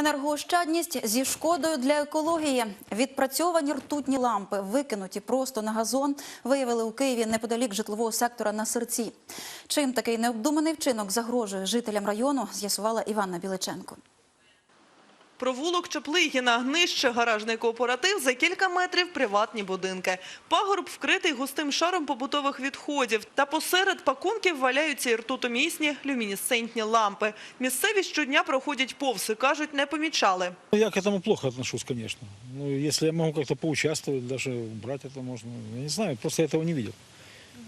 Енергоощадність зі шкодою для екології. Відпрацьовані ртутні лампи, викинуті просто на газон, виявили у Києві неподалік житлового сектора на серці. Чим такий необдуманий вчинок загрожує жителям району, з'ясувала Іванна Біличенко. Провулок Чаплигіна, нижче гаражний кооператив, за кілька метрів приватні будинки. Пагорб вкритий густим шаром побутових відходів. Та посеред пакунків валяються і ртутомісні люмінесцентні лампи. Місцеві щодня проходять повз і, кажуть, не помічали. Ну, Я к этому плохо отношусь, конечно. Ну, если я могу как-то поучаствовать, даже убрать это можно. Я не знаю, просто я этого не видел.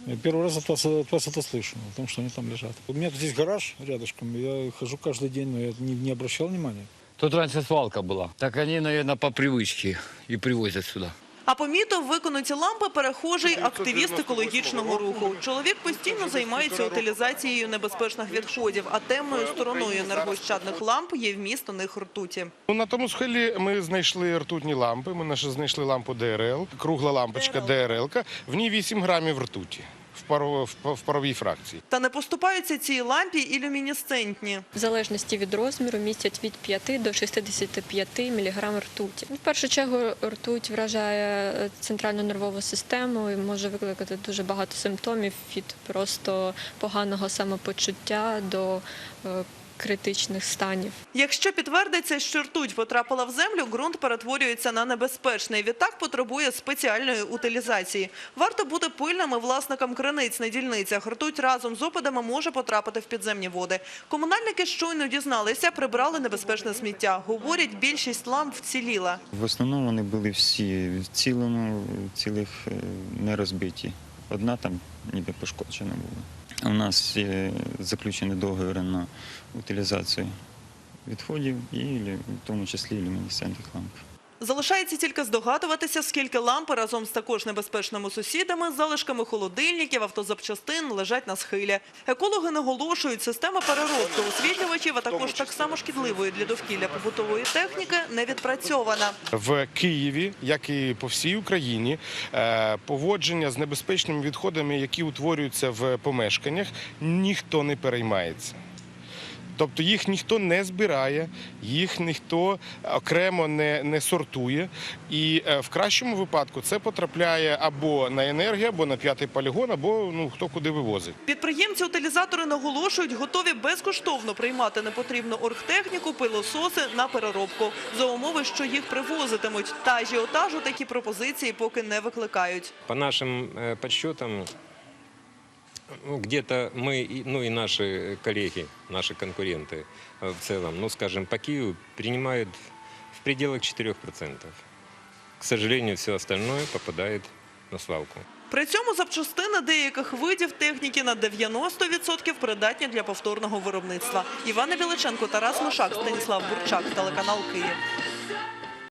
Я первый раз от вас, от вас это слышу, о том, что они там лежат. У меня тут есть гараж рядышком, я хожу каждый день, но я не, не обращал внимания. Тут раньше свалка была. Так они, наверное, по привычке и привозят сюда. А помітив виконуті лампи перехожий активіст екологічного руху. Чоловік постійно займається утилізацією небезпечних відходів, а темною стороною енергоощадних ламп є вміст у них ртуті. Ну, На тому схилі ми знайшли ртутні лампи. Ми знайшли лампу ДРЛ, кругла лампочка ДРЛ. В ній 8 грамів ртуті в, паро, в, в паровій фракції. Та не поступаються цій лампі і люмінесцентні. В залежності від розміру містять від 5 до 65 мг ртуті. В першу чергу ртуть вражає е, центральну нервову систему і може викликати дуже багато симптомів від просто поганого самопочуття до е, критичних станів. Якщо підтвердиться, що ртуть потрапила в землю, ґрунт перетворюється на небезпечний. Відтак потребує спеціальної утилізації. Варто бути пильними власникам криниць на дільницях. Ртуть разом з опадами може потрапити в підземні води. Комунальники щойно дізналися, прибрали небезпечне сміття. Говорять, більшість ламп вціліла. В основному вони були всі в цілому, цілих е, не розбиті. Одна там ніби пошкоджена була. У нас є заключені договори на утилізацію відходів і в тому числі люмінесцентних ламп. Залишається тільки здогадуватися, скільки лампи разом з також небезпечними сусідами, залишками холодильників, автозапчастин лежать на схилі. Екологи наголошують, система переробки освітлювачів, а також так само шкідливої для довкілля побутової техніки не відпрацьована. В Києві, як і по всій Україні, е, поводження з небезпечними відходами, які утворюються в помешканнях, ніхто не переймається. Тобто їх ніхто не збирає, їх ніхто окремо не, не сортує. І е, в кращому випадку це потрапляє або на енергію, або на п'ятий полігон, або ну хто куди вивозить. Підприємці-утилізатори наголошують, готові безкоштовно приймати непотрібну оргтехніку, пилососи на переробку за умови, що їх привозитимуть. Та ажіотажу такі пропозиції поки не викликають. По нашим э, подсчетам, ну, где-то мы, и- ну и наши коллеги, наши конкуренты э, в целом, ну скажем, по Киеву принимают в пределах 4%. К сожалению, все остальное попадает на свалку. При цьому запчастини деяких видів техніки на 90% придатні для повторного виробництва. Івана Біличенко, Тарас Мишак, Станіслав Бурчак, телеканал Київ.